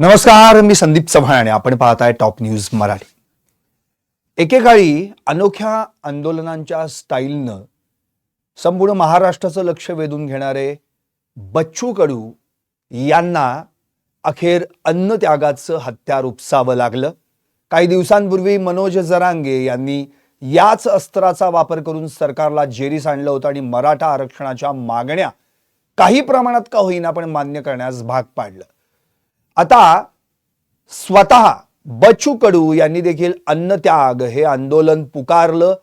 नमस्कार मी संदीप चव्हाण आणि आपण पाहताय टॉप न्यूज मराठी. एकेकाळी अनोख्या आंदोलनांच्या स्टाईलनं संपूर्ण महाराष्ट्राचं लक्ष वेधून घेणारे बच्चू कडू यांना अखेर अन्नत्यागाचं हत्यार उपसावं लागलं. काही दिवसांपूर्वी मनोज जरांगे यांनी याच अस्त्राचा वापर करून सरकारला जेरीस आणलं होतं आणि मराठा आरक्षणाच्या मागण्या काही प्रमाणात का होईना पण मान्य करण्यास भाग पाडलं. आता स्वतः बच्चू कडू यांनी देखील अन्नत्याग हे आंदोलन पुकारलं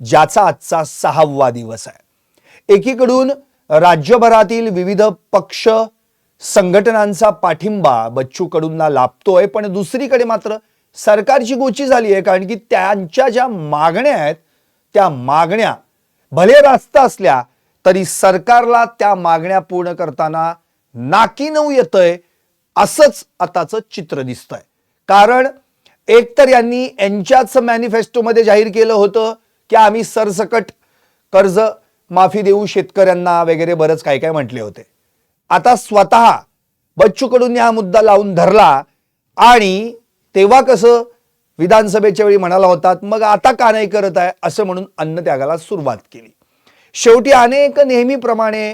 ज्याचा आजचा सहावा दिवस आहे. एकीकडून राज्यभरातील विविध पक्ष संघटनांचा पाठिंबा बच्चू कडूंना लाभतोय पण दुसरीकडे मात्र सरकारची गोची झाली आहे कारण की त्यांच्या ज्या मागण्या आहेत त्या मागण्या भले रास्त असल्या तरी सरकारला त्या मागण्या पूर्ण करताना नाकी नऊ येतंय. असंच आताचं चित्र दिसतंय. कारण एकतर यांनी यांच्याच मॅनिफेस्टोमध्ये जाहीर केलं होतं की आम्ही सरसकट कर्ज माफी देऊ शेतकऱ्यांना वगैरे बरंच काय काय म्हटले होते. आता स्वतः बच्चूकडून हा मुद्दा लावून धरला आणि तेव्हा कसं विधानसभेच्या वेळी म्हणाला होतात मग आता का नाही करत आहे असं म्हणून अन्नत्यागाला सुरुवात केली. शेवटी अनेक नेहमीप्रमाणे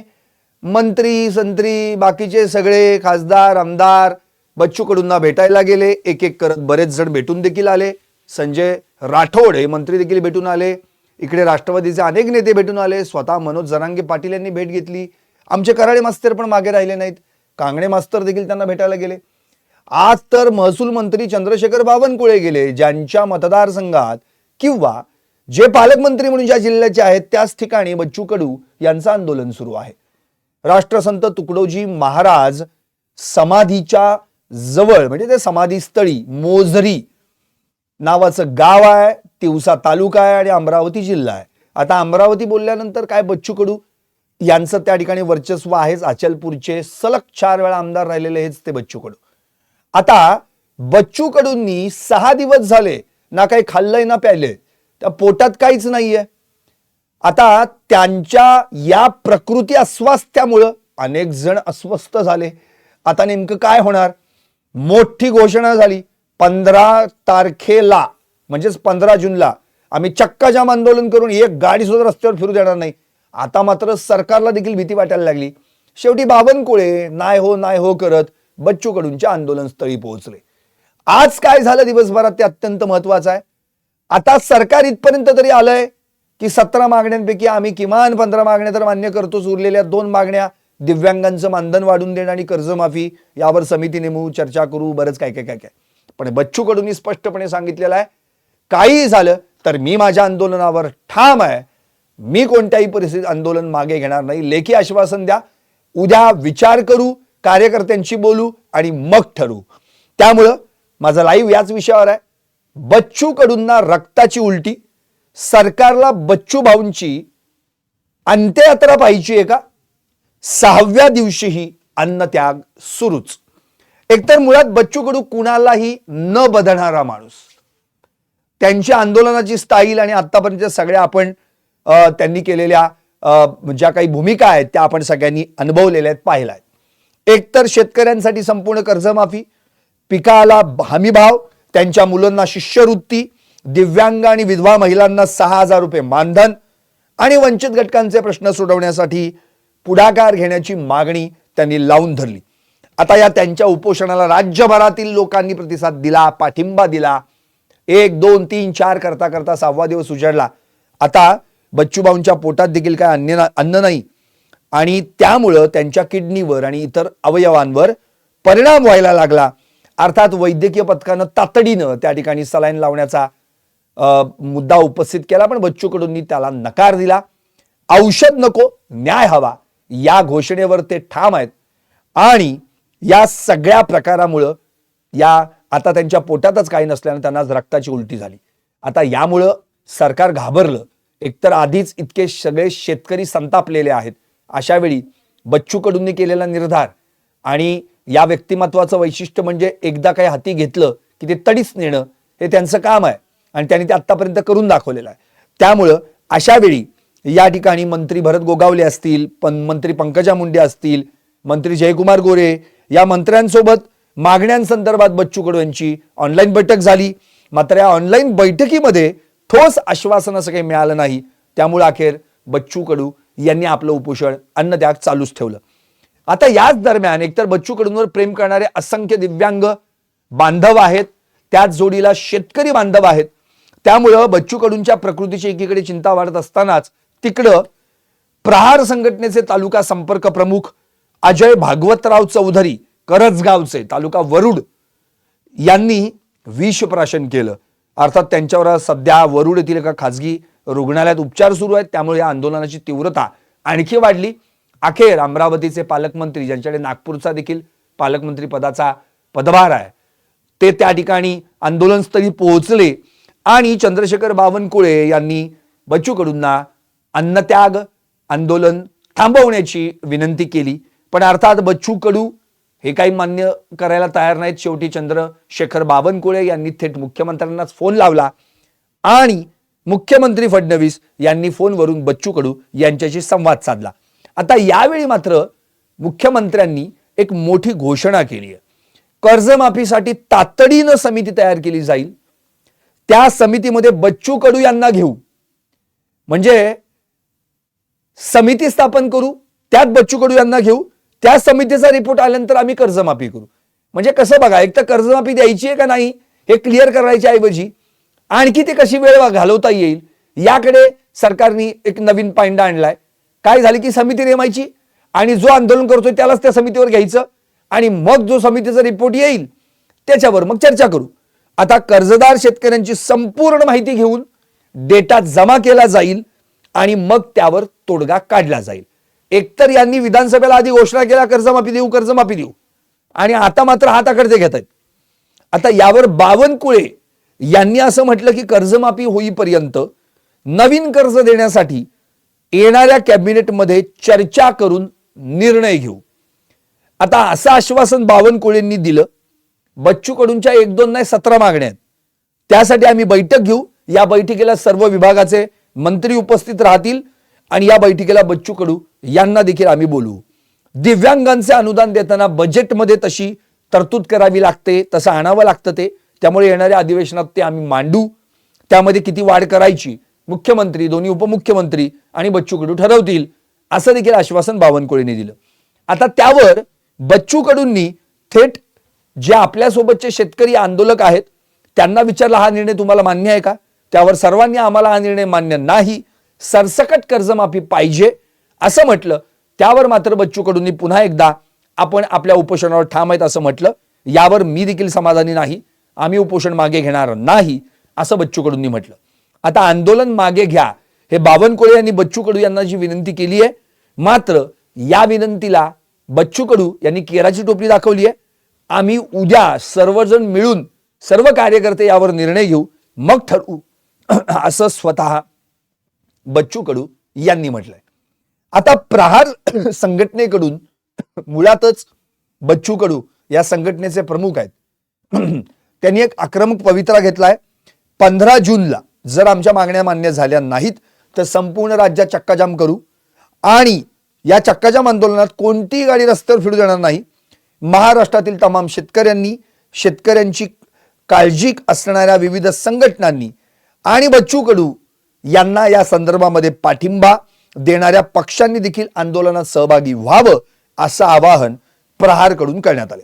मंत्री संत्री बाकीचे सगळे खासदार आमदार बच्चू कडूंना भेटायला गेले. एक एक करत बरेच जण भेटून देखील आले. संजय राठोड हे मंत्री देखील भेटून आले. इकडे राष्ट्रवादीचे अनेक नेते भेटून आले. स्वतः मनोज जरांगे पाटील यांनी भेट घेतली. आमचे कराडे मास्तर पण मागे राहिले नाहीत. कांगणे मास्तर देखील त्यांना भेटायला गेले. आज तर महसूल मंत्री चंद्रशेखर बावनकुळे गेले. ज्यांच्या मतदारसंघात किंवा जे पालकमंत्री म्हणून ज्या जिल्ह्याचे आहेत त्याच ठिकाणी बच्चू कडू यांचं आंदोलन सुरू आहे. राष्ट्रसंत तुकडोजी महाराज समाधीच्या जवळ म्हणजे ते समाधीस्थळी मोझरी नावाचं गाव आहे तिवसा तालुका आहे आणि अमरावती जिल्हा आहे. आता अमरावती बोलल्यानंतर काय बच्चू कडू? यांचं त्या ठिकाणी वर्चस्व आहेच अचलपूरचे सलग चार वेळा आमदार राहिलेले हेच ते बच्चू कडू. आता बच्चू कडूंनी सहा दिवस झाले ना काही खाल्लंय ना प्यायलंय त्या पोटात काहीच नाहीये. आता त्यांच्या या प्रकृती अस्वास्थ्यामुळं अनेक जण अस्वस्थ झाले. आता नेमकं काय होणार? मोठी घोषणा झाली. पंधरा तारखेला म्हणजेच पंधरा जूनला आम्ही चक्काजाम आंदोलन करून एक गाडी सुद्धा रस्त्यावर फिरू देणार नाही. आता मात्र सरकारला देखील भीती वाटायला लागली. शेवटी बावनकुळे नाय हो नाय हो करत बच्चू कडूंच्या आंदोलन स्थळी पोहोचले. आज काय झालं दिवसभरात ते अत्यंत महत्वाचं आहे. आता सरकार इथपर्यंत तरी आलंय. की सतरा मागण्यांपैकी आम्ही किमान पंधरा मागण्या तर मान्य करतोच उरलेल्या दोन मागण्या दिव्यांगांचं मानधन वाढून देणं आणि कर्जमाफी यावर समिती नेमू चर्चा करू बरंच काय काय काय काय. पण बच्चू कडूंनी स्पष्टपणे सांगितलेलं आहे काही झालं तर मी माझ्या आंदोलनावर ठाम आहे. मी कोणत्याही परिस्थितीत आंदोलन मागे घेणार नाही. लेखी आश्वासन द्या. उद्या विचार करू कार्यकर्त्यांशी बोलू आणि मग ठरवू. त्यामुळं माझा लाईव्ह याच विषयावर आहे. बच्चू कडूंना रक्ताची उलटी सरकारला बच्चू भाऊंची अंत्ययात्रा पाहिजे आहे का? सहाव्या दिवशीही अन्नत्याग सुरूच. एकतर मुळात बच्चू कडू कुणालाही न बदलणारा माणूस. त्यांच्या आंदोलनाची स्टाईल आणि आतापर्यंत सगळ्या आपण त्यांनी केलेल्या ज्या काही भूमिका आहेत त्या आपण सगळ्यांनी अनुभवलेल्या आहेत पाहिल्या आहेत. एकतर शेतकऱ्यांसाठी संपूर्ण कर्जमाफी पिकाला हमीभाव त्यांच्या मुलांना शिष्यवृत्ती दिव्यांग आणि विधवा महिलांना सहा हजार रुपये मानधन आणि वंचित घटकांचे प्रश्न सोडवण्यासाठी पुढाकार घेण्याची मागणी त्यांनी लावून धरली. आता या त्यांच्या उपोषणाला राज्यभरातील लोकांनी प्रतिसाद दिला पाठिंबा दिला. एक दोन तीन चार करता करता सहावा दिवस उजाडला. आता बच्चूभाऊंच्या पोटात देखील काय अन्य ना- अन्न नाही. आणि त्यामुळं त्यांच्या किडनीवर आणि इतर अवयवांवर परिणाम व्हायला लागला. अर्थात वैद्यकीय पथकानं तातडीनं त्या ठिकाणी सलाईन लावण्याचा मुद्दा उपस्थित केला पण बच्चू कडूंनी त्याला नकार दिला. औषध नको न्याय हवा या घोषणेवर ते ठाम आहेत. आणि या सगळ्या प्रकारामुळं या आता त्यांच्या पोटातच काही नसल्यानं त्यांना रक्ताची उलटी झाली. आता यामुळं सरकार घाबरलं. एकतर आधीच इतके सगळे शेतकरी संतापलेले आहेत. अशा वेळी बच्चू कडूंनी केलेला निर्धार आणि या व्यक्तिमत्वाचं वैशिष्ट्य म्हणजे एकदा काही हाती घेतलं की ते तडीच नेणं हे त्यांचं काम आहे. आणि त्यांनी ते आत्तापर्यंत करून दाखवलेलं आहे. त्यामुळं अशा वेळी या ठिकाणी मंत्री भरत गोगावले असतील पण मंत्री पंकजा मुंडे असतील मंत्री जयकुमार गोरे या मंत्र्यांसोबत मागण्यांसंदर्भात बच्चू कडू यांची ऑनलाईन बैठक झाली. मात्र या ऑनलाईन बैठकीमध्ये ठोस आश्वासन असं काही मिळालं नाही. त्यामुळे अखेर बच्चू कडू यांनी आपलं उपोषण अन्नत्याग चालूच ठेवलं. आता याच दरम्यान एकतर बच्चू कडूंवर प्रेम करणारे असंख्य दिव्यांग बांधव आहेत. त्याच जोडीला शेतकरी बांधव आहेत. त्यामुळं बच्चू कडूंच्या प्रकृतीची एकीकडे चिंता वाढत असतानाच तिकडं प्रहार संघटनेचे तालुका संपर्क प्रमुख अजय भागवतराव चौधरी करजगावचे तालुका वरुड यांनी विष प्राशन केलं. अर्थात त्यांच्यावर सध्या वरुड येथील एका खाजगी रुग्णालयात उपचार सुरू आहेत. त्यामुळे या आंदोलनाची तीव्रता आणखी वाढली. अखेर अमरावतीचे पालकमंत्री ज्यांच्याकडे नागपूरचा देखील पालकमंत्री पदाचा पदभार आहे ते त्या ठिकाणी आंदोलनस्थळी पोहोचले. आणि चंद्रशेखर बावनकुळे यांनी बच्चू कडूंना अन्नत्याग आंदोलन थांबवण्याची विनंती केली. पण अर्थात बच्चू कडू हे काही मान्य करायला तयार नाहीत. शेवटी चंद्रशेखर बावनकुळे यांनी थेट मुख्यमंत्र्यांनाच फोन लावला. आणि मुख्यमंत्री फडणवीस यांनी फोनवरून बच्चू कडू यांच्याशी संवाद साधला. आता यावेळी मात्र मुख्यमंत्र्यांनी एक मोठी घोषणा केली आहे. कर्जमाफीसाठी तातडीनं समिती तयार केली जाईल. त्या समितीमध्ये बच्चू कडू यांना घेऊ. म्हणजे समिती स्थापन करू त्यात बच्चू कडू यांना घेऊ त्या समितीचा रिपोर्ट आल्यानंतर आम्ही कर्जमाफी करू. म्हणजे कसं बघा एक तर कर्जमाफी द्यायची आहे का नाही हे क्लिअर करायच्या ऐवजी आणखी ती कशी वेळ घालवता येईल याकडे सरकारने एक नवीन पायंडा आणलाय. काय झालं की समिती नेमायची आणि जो आंदोलन करतोय त्यालाच त्या समितीवर घ्यायचं आणि मग जो समितीचा रिपोर्ट येईल त्याच्यावर मग चर्चा करू. आता कर्जदार शेतकऱ्यांची संपूर्ण माहिती घेऊन डेटा जमा केला जाईल आणि मग त्यावर तोडगा काढला जाईल. एकतर यांनी विधानसभेला आधी घोषणा केला कर्जमाफी देऊ कर्जमाफी देऊ. आणि आता मात्र हाताकडचे घेत आहेत. आता यावर बावनकुळे यांनी असं म्हटलं की कर्जमाफी होईपर्यंत नवीन कर्ज देण्यासाठी येणाऱ्या कॅबिनेटमध्ये चर्चा करून निर्णय घेऊ. आता असं आश्वासन बावनकुळेंनी दिलं. बच्चू कडूंच्या एक दोन नाही सतरा मागण्या आहेत. त्यासाठी आम्ही बैठक घेऊ. या बैठकीला सर्व विभागाचे मंत्री उपस्थित राहतील आणि या बैठकीला बच्चू कडू यांना देखील आम्ही बोलू दिव्यांगांचे अनुदान देताना बजेटमध्ये तशी तरतूद करावी लागते तसं आणावं लागतं ते. त्यामुळे येणाऱ्या अधिवेशनात ते आम्ही मांडू. त्यामध्ये किती वाढ करायची मुख्यमंत्री दोन्ही उपमुख्यमंत्री आणि बच्चू कडू ठरवतील असं देखील आश्वासन बावनकुळेने दिलं. आता त्यावर बच्चू कडूंनी थेट जे आपल्यासोबतचे शेतकरी आंदोलक आहेत त्यांना विचारला हा निर्णय तुम्हाला मान्य आहे का? त्यावर सर्वांनी आम्हाला हा निर्णय मान्य नाही. सरसकट कर्जमाफी पाहिजे असं म्हटलं. त्यावर मात्र बच्चू कडूंनी पुन्हा एकदा आपण आपल्या उपोषणावर ठाम आहेत असं म्हटलं. यावर मी देखील समाधानी नाही. आम्ही उपोषण मागे घेणार नाही असं बच्चू कडूंनी म्हटलं. आता आंदोलन मागे घ्या. हे बावनकुळे यांनी बच्चू कडू यांना जी विनंती केली आहे मात्र या विनंतीला बच्चू कडू यांनी केराची टोपली दाखवली आहे आम्ही उद्या सर्वजण मिळून सर्व कार्यकर्ते यावर निर्णय घेऊ मग ठरवू. असं स्वतः बच्चू कडू यांनी म्हटलंय. आता प्रहार संघटनेकडून मुळातच बच्चू कडू या संघटनेचे प्रमुख आहेत. त्यांनी एक आक्रमक पवित्रा घेतलाय. पंधरा जूनला जर आमच्या मागण्या मान्य झाल्या नाहीत तर संपूर्ण राज्यात चक्काजाम करू. आणि या चक्काजाम आंदोलनात कोणतीही गाडी रस्त्यावर फिरू देणार नाही. महाराष्ट्रातील तमाम शेतकऱ्यांनी शेतकऱ्यांची काळजी असणाऱ्या विविध संघटनांनी आणि बच्चू कडू यांना या संदर्भामध्ये पाठिंबा देणाऱ्या पक्षांनी देखील आंदोलनात सहभागी व्हावं असं आवाहन प्रहारकडून करण्यात आले.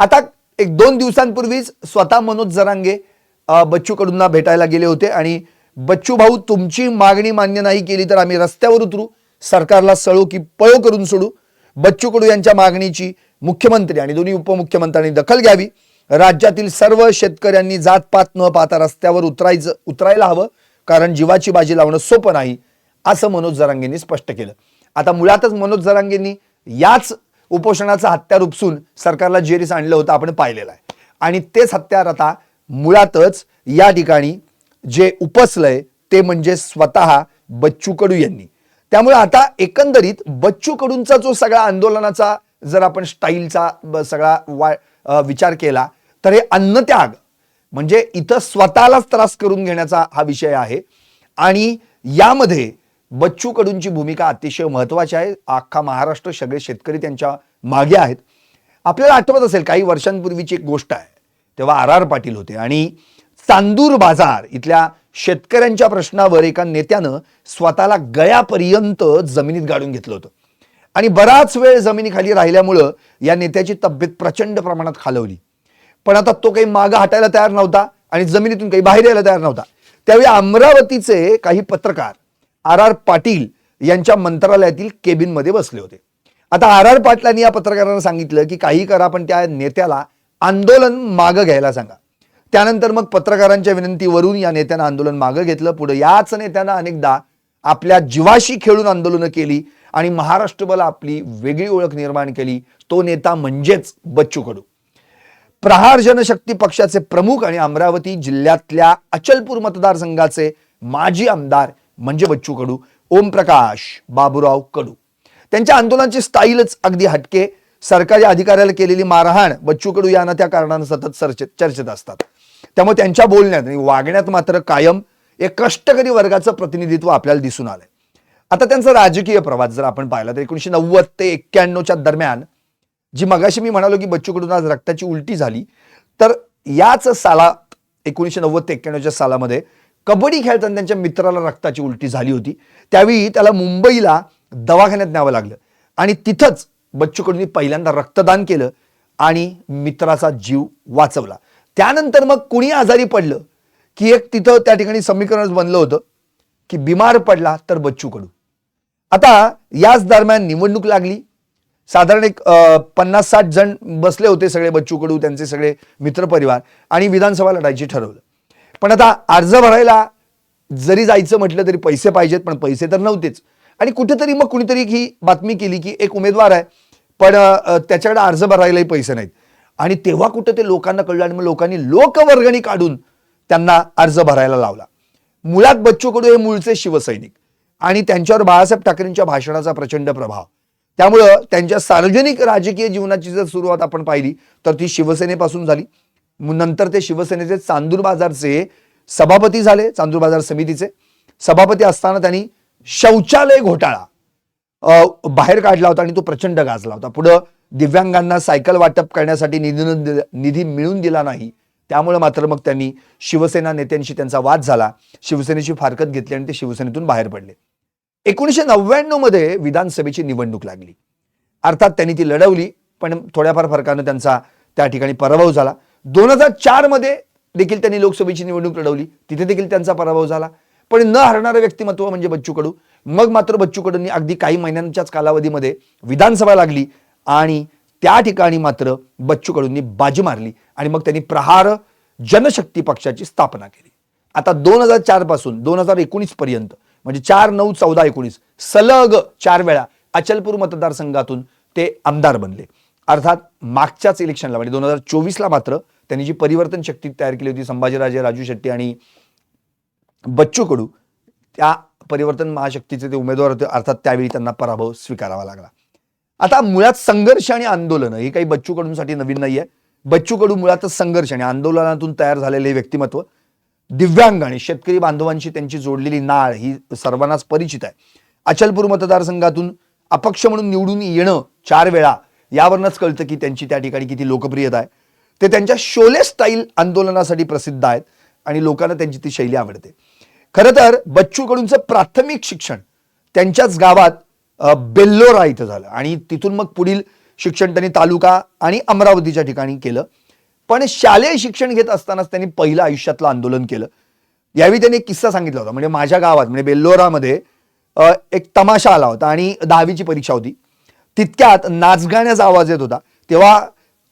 आता एक दोन दिवसांपूर्वीच स्वतः मनोज जरांगे बच्चू कडूंना भेटायला गेले होते आणि बच्चू भाऊ तुमची मागणी मान्य नाही केली तर आम्ही रस्त्यावर उतरू सरकारला सळो की पळो करून सोडू. बच्चू कडू यांच्या मागणीची मुख्यमंत्री आणि दोन्ही उपमुख्यमंत्र्यांनी दखल घ्यावी. राज्यातील सर्व शेतकऱ्यांनी जात पात न पाहता रस्त्यावर उतरायचं उतरायला हवं कारण जीवाची बाजी लावणं सोपं नाही असं मनोज जरांगेंनी स्पष्ट केलं. आता मुळातच मनोज जरांगेंनी याच उपोषणाचं हत्यार उपसून सरकारला जेरीस आणलं होतं आपण पाहिलेलं आहे. आणि तेच हत्यार आता मुळातच या ठिकाणी जे उपसलंय ते म्हणजे स्वतः बच्चू कडू यांनी. त्यामुळे आता एकंदरीत बच्चू कडूंचा जो सगळा आंदोलनाचा जर आपण स्टाईलचा सगळा वा विचार केला तर हे अन्नत्याग म्हणजे इथं स्वतःलाच त्रास करून घेण्याचा हा विषय आहे. आणि यामध्ये बच्चू कडूंची भूमिका अतिशय महत्त्वाची आहे. अख्खा महाराष्ट्र सगळे शेतकरी त्यांच्या मागे आहेत. आपल्याला आठवत असेल काही वर्षांपूर्वीची एक गोष्ट आहे. तेव्हा आर. आर. पाटील होते आणि चांदूर बाजार इथल्या शेतकऱ्यांच्या प्रश्नावर एका नेत्यानं स्वतःला गळ्यापर्यंत जमिनीत गाडून घेतलं होतं. आणि बराच वेळ जमिनीखाली राहिल्यामुळं या नेत्याची तब्येत प्रचंड प्रमाणात खालवली. पण आता तो काही मागं हटायला तयार नव्हता आणि जमिनीतून काही बाहेर यायला तयार नव्हता. त्यावेळी अमरावतीचे काही पत्रकार आर आर पाटील यांच्या मंत्रालयातील केबिनमध्ये बसले होते. आता आर आर पाटलांनी या पत्रकारांना सांगितलं की काही करा पण त्या नेत्याला आंदोलन मागं घ्यायला सांगा. त्यानंतर मग पत्रकारांच्या विनंतीवरून या नेत्यानं आंदोलन मागं घेतलं. पुढे याच नेत्यानं अनेकदा आपल्या जीवाशी खेळून आंदोलनं केली आणि महाराष्ट्रभर आपली वेगळी ओळख निर्माण केली. तो नेता म्हणजेच बच्चू कडू. प्रहार जनशक्ती पक्षाचे प्रमुख आणि अमरावती जिल्ह्यातल्या अचलपूर मतदारसंघाचे माजी आमदार म्हणजे बच्चू कडू. ओमप्रकाश बाबूराव कडू. त्यांच्या आंदोलनाची स्टाईलच अगदी हटके. सरकारी अधिकाऱ्याला केलेली मारहाण बच्चू कडू यांना त्या कारणानं सतत चर्चेत चर्चेत असतात. त्यामुळे त्यांच्या बोलण्यात आणि वागण्यात मात्र कायम एक कष्टकरी वर्गाचं प्रतिनिधित्व आपल्याला दिसून आलंय. आता त्यांचा राजकीय प्रवास जर आपण पाहिला तर एकोणीशे नव्वद ते एक्क्याण्णवच्या दरम्यान जी मगाशी मी म्हणालो की बच्चूकडून आज रक्ताची उलटी झाली तर याच सालात एकोणीशे नव्वद ते एक्क्याण्णवच्या सालामध्ये कबड्डी खेळताना त्यांच्या मित्राला रक्ताची उलटी झाली होती. त्यावेळी त्याला मुंबईला दवाखान्यात न्यावं लागलं आणि तिथंच बच्चूकडूंनी पहिल्यांदा रक्तदान केलं आणि मित्राचा जीव वाचवला. त्यानंतर मग कुणी आजारी पडलं की एक तिथं त्या ठिकाणी समीकरणच बनलं होतं की बिमार पडला तर बच्चू कडू. आता याच दरम्यान निवडणूक लागली. साधारण एक पन्नास साठ जण बसले होते सगळे बच्चू कडू त्यांचे सगळे मित्रपरिवार आणि विधानसभा लढायची ठरवलं. पण आता अर्ज भरायला जरी जायचं म्हटलं तरी पैसे पाहिजेत पण पैसे तर नव्हतेच. आणि कुठेतरी मग कुणीतरी ही बातमी केली की एक उमेदवार आहे पण त्याच्याकडे अर्ज भरायलाही पैसे नाहीत. आणि तेव्हा कुठं ते लोकांना कळलं आणि मग लोकांनी लोकवर्गणी काढून त्यांना अर्ज भरायला लावला. मुळात बच्चू कडू हे मूळचे शिवसैनिक आणि त्यांच्यावर बाळासाहेब ठाकरेंच्या भाषणाचा प्रचंड प्रभाव. त्यामुळं त्यांच्या सार्वजनिक राजकीय जीवनाची जर सुरुवात आपण पाहिली तर ती शिवसेनेपासून झाली. नंतर ते शिवसेनेचे चांदूर बाजारचे सभापती झाले चांदूर बाजार समितीचे. सभापती असताना त्यांनी शौचालय घोटाळा बाहेर काढला होता आणि तो प्रचंड गाजला होता. पुढं दिव्यांगांना सायकल वाटप करण्यासाठी निधी निधी मिळून दिला नाही. त्यामुळे मात्र मग त्यांनी शिवसेना नेत्यांशी त्यांचा वाद झाला. शिवसेनेची फारकत घेतली आणि ते शिवसेनेतून बाहेर पडले. एकोणीसशे नव्याण्णवमध्ये विधानसभेची निवडणूक लागली. अर्थात त्यांनी ती लढवली पण थोड्याफार फरकानं त्यांचा त्या ठिकाणी पराभव झाला. दोन हजार चारमध्ये देखील त्यांनी लोकसभेची निवडणूक लढवली. तिथे देखील त्यांचा पराभव झाला. पण न हरणारं व्यक्तिमत्व म्हणजे बच्चू कडू. मग मात्र बच्चू कडूंनी अगदी काही महिन्यांच्याच कालावधीमध्ये विधानसभा लागली आणि त्या ठिकाणी मात्र बच्चू कडूंनी बाजी मारली आणि मग त्यांनी प्रहार जनशक्ती पक्षाची स्थापना केली. आता दोन हजार चारपासून दोन हजार एकोणीस पर्यंत म्हणजे चार नऊ चौदा एकोणीस सलग चार वेळा अचलपूर मतदारसंघातून ते आमदार बनले. अर्थात मागच्याच इलेक्शनला म्हणजे दोन हजार चोवीसला मात्र त्यांनी जी परिवर्तन शक्ती तयार केली होती संभाजीराजे राजू शेट्टी आणि बच्चू कडू त्या परिवर्तन महाशक्तीचे ते उमेदवार होते. अर्थात त्यावेळी त्यांना पराभव स्वीकारावा लागला. आता मुळात संघर्ष आणि आंदोलन हे काही बच्चू कडूंसाठी नवीन नाहीये. बच्चू कडू मुळातच संघर्ष आणि आंदोलनातून तयार झालेले व्यक्तिमत्व दिव्यांग आणि शेतकरी बांधवांशी त्यांची जोडलेली नाळ ही सर्वांनाच परिचित आहे. अचलपूर मतदारसंघातून अपक्ष म्हणून निवडून येणं चार वेळा यावरनंच कळतं की त्यांची त्या ठिकाणी किती लोकप्रियता आहे. ते त्यांच्या शोले स्टाईल आंदोलनासाठी प्रसिद्ध आहेत आणि लोकांना त्यांची ती शैली आवडते. खरं तर बच्चू कडूंचं प्राथमिक शिक्षण त्यांच्याच गावात बेल्लोरा इथं झालं. आणि तिथून मग पुढील शिक्षण त्यांनी तालुका आणि अमरावतीच्या ठिकाणी केलं. पण शालेय शिक्षण घेत असतानाच त्यांनी पहिलं आयुष्यातलं आंदोलन केलं. यावेळी त्यांनी एक किस्सा सांगितला होता. म्हणजे माझ्या गावात म्हणजे बेल्लोरामध्ये एक तमाशा आला होता आणि दहावीची परीक्षा होती. तितक्यात नाचगाण्याचा आवाज येत होता. तेव्हा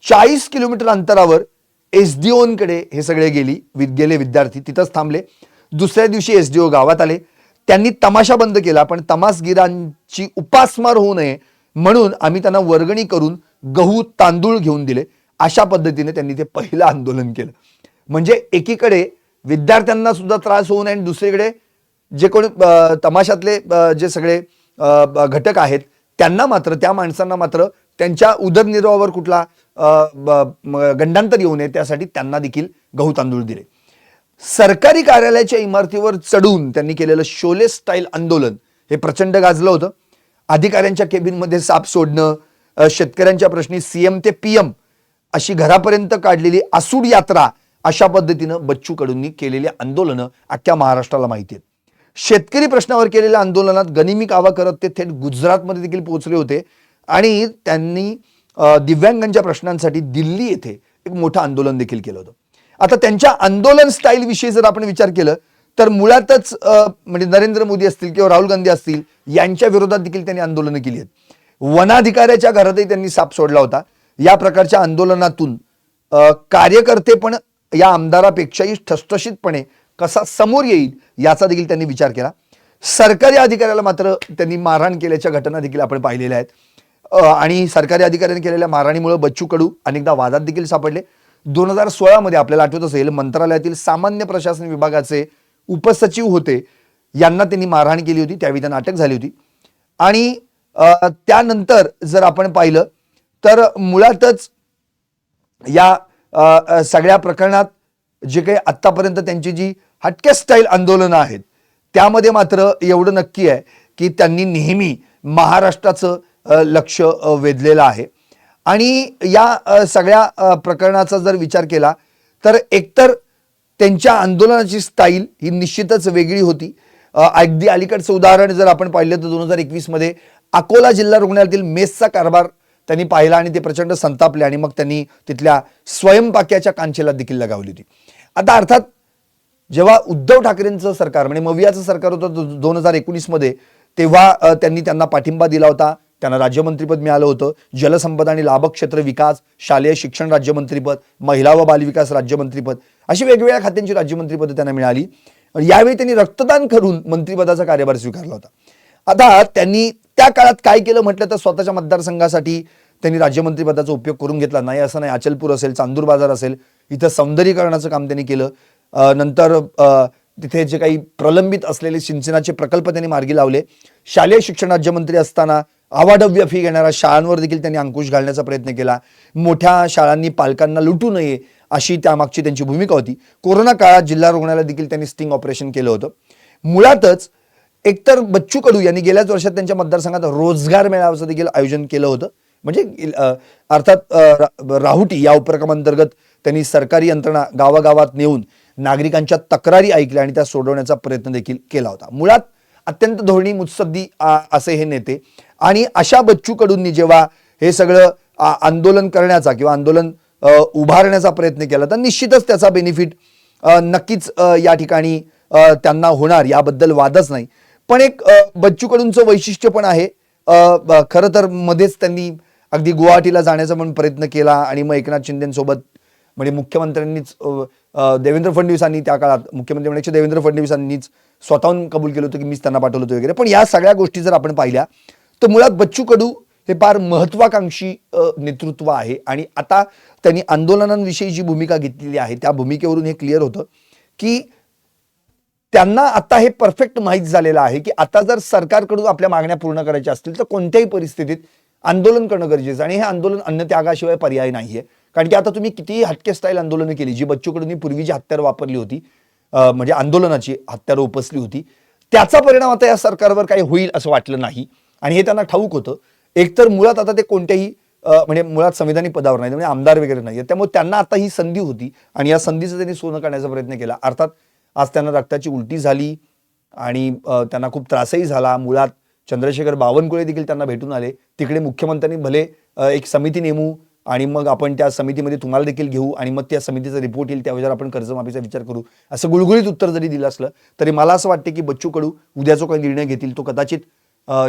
चाळीस किलोमीटर अंतरावर एस डी ओनकडे हे सगळे गेली गेले विद्यार्थी. तिथंच थांबले. दुसऱ्या दिवशी एस डी ओ गावात आले. त्यांनी तमाशा बंद केला. पण तमासगिरांची उपासमार होऊ नये म्हणून आम्ही त्यांना वर्गणी करून गहू तांदूळ घेऊन दिले. अशा पद्धतीने त्यांनी ते पहिलं आंदोलन केलं. म्हणजे एकीकडे विद्यार्थ्यांना सुद्धा त्रास होऊ नये आणि दुसरीकडे जे कोणी तमाशातले जे सगळे घटक आहेत त्यांना मात्र त्या माणसांना मात्र त्यांच्या उदरनिर्वाहावर कुठला गंडांतर येऊ नये त्यासाठी त्यांना देखील गहू तांदूळ दिले. सरकारी कार्यालयाच्या इमारतीवर चढून त्यांनी केलेलं शोले स्टाईल आंदोलन हे प्रचंड गाजलं होतं. अधिकाऱ्यांच्या केबिनमध्ये साप सोडणं शेतकऱ्यांच्या प्रश्नी सीएम ते पीएम अशी घरापर्यंत काढलेली आसूड यात्रा अशा पद्धतीनं बच्चू कडूंनी केलेली आंदोलनं अख्ख्या महाराष्ट्राला माहिती आहेत. शेतकरी प्रश्नावर केलेल्या आंदोलनात गनिमी कावा करत ते थेट गुजरातमध्ये देखील पोहोचले होते आणि त्यांनी दिव्यांगांच्या प्रश्नांसाठी दिल्ली येथे एक मोठं आंदोलन देखील केलं होतं. आता त्यांच्या आंदोलन स्टाईल विषयी जर आपण विचार केलं तर मुळातच म्हणजे नरेंद्र मोदी असतील किंवा राहुल गांधी असतील यांच्या विरोधात देखील त्यांनी आंदोलनं केली आहेत. वनाधिकाऱ्याच्या घरातही त्यांनी साप सोडला होता. या प्रकारच्या आंदोलनातून कार्यकर्ते पण या आमदारापेक्षाही ठसठशीतपणे कसा समोर येईल याचा देखील त्यांनी विचार केला. सरकारी अधिकाऱ्याला मात्र त्यांनी मारहाण केल्याच्या घटना देखील आपण पाहिलेल्या आहेत. आणि सरकारी अधिकाऱ्यांनी केलेल्या मारहाणीमुळे बच्चू कडू अनेकदा वादात देखील सापडले. दोन हजार सोळामध्ये आपल्याला आठवत असेल मंत्रालयातील सामान्य प्रशासन विभागाचे उपसचिव होते. यांना त्यांनी मारहाण केली होती त्यावेळी त्यांना अटक झाली होती. आणि त्यानंतर जर आपण पाहिलं तर मुळातच या सगळ्या प्रकरणात जे काही आत्तापर्यंत त्यांची जी हटके स्टाईल आंदोलनं आहेत त्यामध्ये मात्र एवढं नक्की आहे की त्यांनी नेहमी महाराष्ट्राचं लक्ष वेधलेलं आहे. आणि या सगळ्या प्रकरणाचा जर विचार केला तर एकतर त्यांच्या आंदोलनाची स्टाईल ही निश्चितच वेगळी होती. अगदी अलीकडचं उदाहरण जर आपण पाहिलं तर दोन हजार एकवीसमध्ये अकोला जिल्हा रुग्णालयातील मेसचा कारभार त्यांनी पाहिला आणि ते प्रचंड संतापले आणि मग त्यांनी तिथल्या स्वयंपाक्याच्या कांचेला देखील लगावली होती. आता अर्थात जेव्हा उद्धव ठाकरेंचं सरकार म्हणजे मवियाचं सरकार होतं दोन हजार एकोणीसमध्ये तेव्हा त्यांनी त्यांना पाठिंबा दिला होता. त्यांना राज्यमंत्रीपद मिळालं होतं. जलसंपदा आणि लाभक्षेत्र विकास शालेय शिक्षण राज्यमंत्रीपद महिला व बालविकास राज्यमंत्रीपद अशी वेगवेगळ्या खात्यांची राज्यमंत्रीपदं त्यांना मिळाली. यावेळी त्यांनी रक्तदान करून मंत्रिपदाचा कार्यभार स्वीकारला होता. आता त्यांनी त्या काळात काय केलं म्हटलं तर स्वतःच्या मतदारसंघासाठी त्यांनी राज्यमंत्रीपदाचा उपयोग करून घेतला. नाही असं नाही. अचलपूर असेल चांदूर बाजार असेल इथं सौंदर्यीकरणाचं काम त्यांनी केलं. नंतर तिथे जे काही प्रलंबित असलेले सिंचनाचे प्रकल्प त्यांनी मार्गी लावले. शालेय शिक्षण राज्यमंत्री असताना अवाढव्य फी घेणाऱ्या शाळांवर देखील त्यांनी अंकुश घालण्याचा प्रयत्न केला. मोठ्या शाळांनी पालकांना लुटू नये अशी त्यामागची त्यांची भूमिका होती. कोरोना काळात जिल्हा रुग्णालयात देखील त्यांनी स्टिंग ऑपरेशन केलं होतं. मुळातच एकतर बच्चू कडू यांनी गेल्याच वर्षात त्यांच्या मतदारसंघात रोजगार मेळाव्याचं देखील आयोजन केलं होतं. म्हणजे अर्थात राहुटी या उपक्रमांतर्गत त्यांनी सरकारी यंत्रणा गावागावात नेऊन नागरिकांच्या तक्रारी ऐकल्या आणि त्या सोडवण्याचा प्रयत्न देखील केला होता. मुळात अत्यंत धोरणी मुत्सद्दी असे हे नेते आणि अशा बच्चू कडूंनी जेव्हा हे सगळं आंदोलन करण्याचा किंवा आंदोलन उभारण्याचा प्रयत्न केला तर निश्चितच त्याचा बेनिफिट नक्कीच या ठिकाणी त्यांना होणार. याबद्दल वादच नाही. पण एक बच्चूकडूंचं बच्चू कडूंचं वैशिष्ट्य पण आहे. खरं तर मध्येच त्यांनी अगदी गुवाहाटीला जाण्याचा पण प्रयत्न केला आणि मग एकनाथ शिंदेसोबत म्हणजे मुख्यमंत्र्यांनीच देवेंद्र फडणवीसांनी त्या काळात मुख्यमंत्री म्हणायचे देवेंद्र फडणवीसांनीच स्वतःहून कबूल केलं होतं की मीच त्यांना पाठवलं होतं वगैरे. पण या सगळ्या गोष्टी जर आपण पाहिल्या तर मुळात बच्चू कडू हे फार महत्वाकांक्षी नेतृत्व आहे. आणि आता त्यांनी आंदोलनांविषयी जी भूमिका घेतलेली आहे त्या भूमिकेवरून हे क्लिअर होतं की त्यांना आता हे परफेक्ट माहीत झालेलं आहे की आता जर सरकारकडून आपल्या मागण्या पूर्ण करायच्या असतील तर कोणत्याही परिस्थितीत आंदोलन करणं गरजेचं आणि हे आंदोलन अन्न त्यागाशिवाय पर्याय नाहीये. कारण की आता तुम्ही कितीही हटके स्टाईल आंदोलनं केली जी बच्चूकडून पूर्वी जी हत्यारं वापरली होती म्हणजे आंदोलनाची हत्यारं उपसली होती त्याचा परिणाम आता या सरकारवर काही होईल असं वाटलं नाही. आणि हे त्यांना ठाऊक होतं. एकतर मुळात आता ते कोणत्याही म्हणजे मुळात संविधानिक पदावर नाही म्हणजे आमदार वगैरे नाही त्यामुळे त्यांना आता ही संधी होती आणि या संधीचं त्यांनी सोनं करण्याचा प्रयत्न केला. अर्थात आज त्यांना रक्ताची उलटी झाली आणि त्यांना खूप त्रासही झाला. मुळात चंद्रशेखर बावनकुळे देखील त्यांना भेटून आले. तिकडे मुख्यमंत्र्यांनी भले एक समिती नेमू आणि मग आपण त्या समितीमध्ये तुम्हाला देखील घेऊ आणि मग त्या समितीचा रिपोर्ट येईल त्यावेळेवर आपण कर्जमाफीचा विचार करू. असं गुळगुळीत उत्तर जरी दिलं असलं तरी मला असं वाटतं की बच्चू कडू उद्या जो काही निर्णय घेतील. तो कदाचित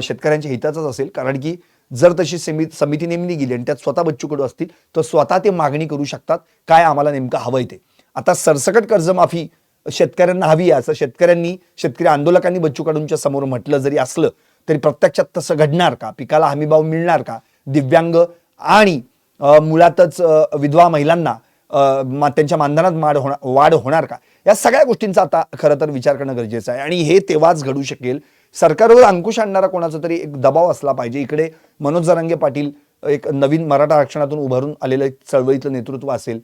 शेतकऱ्यांच्या हिताचाच असेल. कारण की जर तशी समिती समिती नेमली गेली आणि त्यात स्वतः बच्चू कडू असतील तर स्वतः ते मागणी करू शकतात काय आम्हाला नेमकं हवंय ते. आता सरसकट कर्जमाफी शेतकऱ्यांना हवी आहे. असं शेतकऱ्यांनी शेतकरी आंदोलकांनी बच्चू कडूंच्या समोर म्हटलं जरी असलं तरी प्रत्यक्षात तसं घडणार का? पिकाला हमीभाव मिळणार का? दिव्यांग आणि मुळातच विधवा महिलांना मा- त्यांच्या मानधनात वाढ होणार वाढ होणार का? या सगळ्या गोष्टींचा आता खरं तर विचार करणं गरजेचं आहे. आणि हे तेव्हाच घडू शकेल सरकारवर अंकुश आणणारा कोणाचा तरी एक दबाव असला पाहिजे. इकडे मनोज जरांगे पाटील एक नवीन मराठा आरक्षणातून उभारून आलेलं एक चळवळीतलं नेतृत्व असेल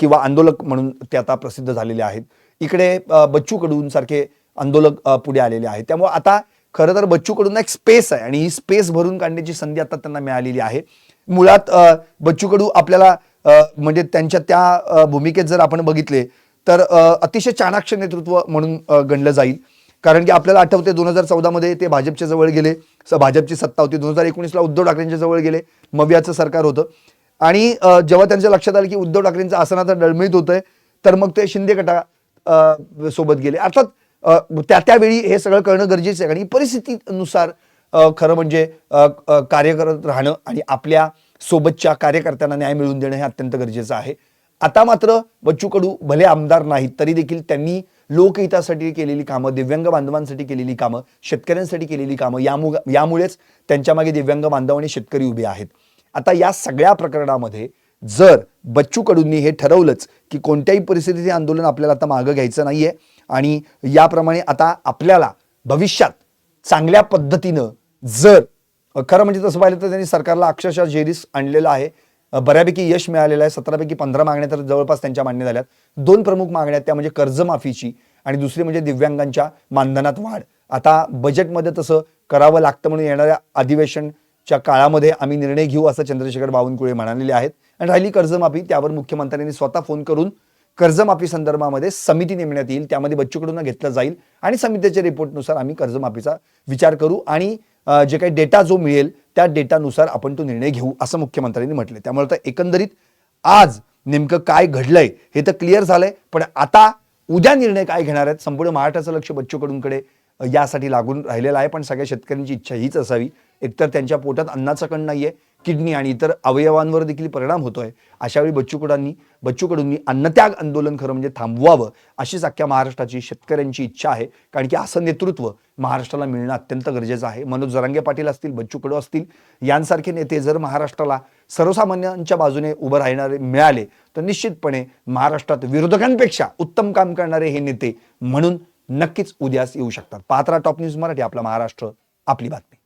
किंवा आंदोलक म्हणून ते आता प्रसिद्ध झालेले आहेत. इकडे बच्चू कडून सारखे आंदोलक पुढे आलेले आहेत. त्यामुळे आता खरं तर बच्चू कडून एक स्पेस आहे आणि ही स्पेस भरून काढण्याची संधी आता त्यांना मिळालेली आहे. मुळात बच्चू कडू आपल्याला म्हणजे त्यांच्या त्या भूमिकेत जर आपण बघितले तर अतिशय चाणाक्ष नेतृत्व म्हणून गणलं जाईल. कारण की आपल्याला आठवते दोन हजार चौदामध्ये ते भाजपच्या जवळ गेले. स- भाजपची सत्ता होती. दोन हजार एकोणीसला उद्धव ठाकरेंच्या जवळ गेले. मव्याचं सरकार होतं. आणि जेव्हा त्यांच्या लक्षात आलं की उद्धव ठाकरेंचं आसनात डळमळीत होतंय तर मग ते शिंदे गटा सोबत गेले. अर्थात त्या त्यावेळी हे सगळं करणं गरजेचं आहे. आणि परिस्थितीनुसार खरं म्हणजे कार्य करत राहणं आणि आपल्या सोबतच्या कार्यकर्त्यांना न्याय मिळवून देणं हे अत्यंत गरजेचं आहे. आता मात्र बच्चू कडू भले आमदार नाहीत तरी देखील त्यांनी लोकहितासाठी केलेली कामं दिव्यांग बांधवांसाठी केलेली कामं शेतकऱ्यांसाठी केलेली कामं यामु यामुळेच त्यांच्यामागे दिव्यांग बांधव आणि शेतकरी उभे आहेत. आता या सगळ्या प्रकरणामध्ये जर बच्चू कडूंनी हे ठरवलंच की कोणत्याही परिस्थितीत हे आंदोलन आपल्याला आता मागं घ्यायचं नाही आहे आणि याप्रमाणे आता आपल्याला भविष्यात चांगल्या पद्धतीनं जर खरं म्हणजे तसं पाहिलं तर त्यांनी सरकारला अक्षरशः जेरीस आणलेलं आहे. बऱ्यापैकी यश मिळालेलं आहे. सतरापैकी पंधरा मागण्या तर जवळपास त्यांच्या मान्य झाल्यात. दोन प्रमुख मागण्या त्या म्हणजे कर्जमाफीची आणि दुसरी म्हणजे दिव्यांगांच्या मानधनात वाढ. आता बजेटमध्ये तसं करावं लागतं म्हणून येणाऱ्या अधिवेशनच्या काळामध्ये आम्ही निर्णय घेऊ असं चंद्रशेखर बावनकुळे म्हणालेले आहेत. आणि राहिली कर्जमाफी त्यावर मुख्यमंत्र्यांनी स्वतः फोन करून कर्जमाफी संदर्भामध्ये समिती नेमण्यात येईल. त्यामध्ये बच्चूकडून घेतलं जाईल आणि समितीच्या रिपोर्टनुसार आम्ही कर्जमाफीचा विचार करू आणि जे काही डेटा जो मिळेल त्या डेटानुसार आपण तो निर्णय घेऊ असं मुख्यमंत्र्यांनी म्हटले त्यामुळे तर एकंदरीत आज नेमकं काय घडलंय हे तर क्लिअर झालंय पण आता उद्या निर्णय काय घेणार आहेत संपूर्ण महाराष्ट्राचं लक्ष बच्चू कडूंकडे यासाठी लागून राहिलेलं आहे पण सगळ्या शेतकऱ्यांची इच्छा हीच असावी. एकतर त्यांच्या पोटात अन्नाचं कण नाहीये किडनी आणि इतर अवयवांवर देखील परिणाम होतोय. अशावेळी बच्चू कडूंनी बच्चू कडूंनी अन्नत्याग आंदोलन खरं म्हणजे थांबवावं अशीच अख्ख्या महाराष्ट्राची शेतकऱ्यांची इच्छा आहे. कारण की असं नेतृत्व महाराष्ट्राला मिळणं अत्यंत गरजेचं आहे. मनोज जरांगे पाटील असतील बच्चू कडू असतील यांसारखे नेते जर महाराष्ट्राला सर्वसामान्यांच्या बाजूने उभं राहणारे मिळाले तर निश्चितपणे महाराष्ट्रात विरोधकांपेक्षा उत्तम काम करणारे हे नेते म्हणून नक्कीच उद्यास येऊ शकतात. पात्रा टॉप न्यूज मराठी आपला महाराष्ट्र आपली बातमी.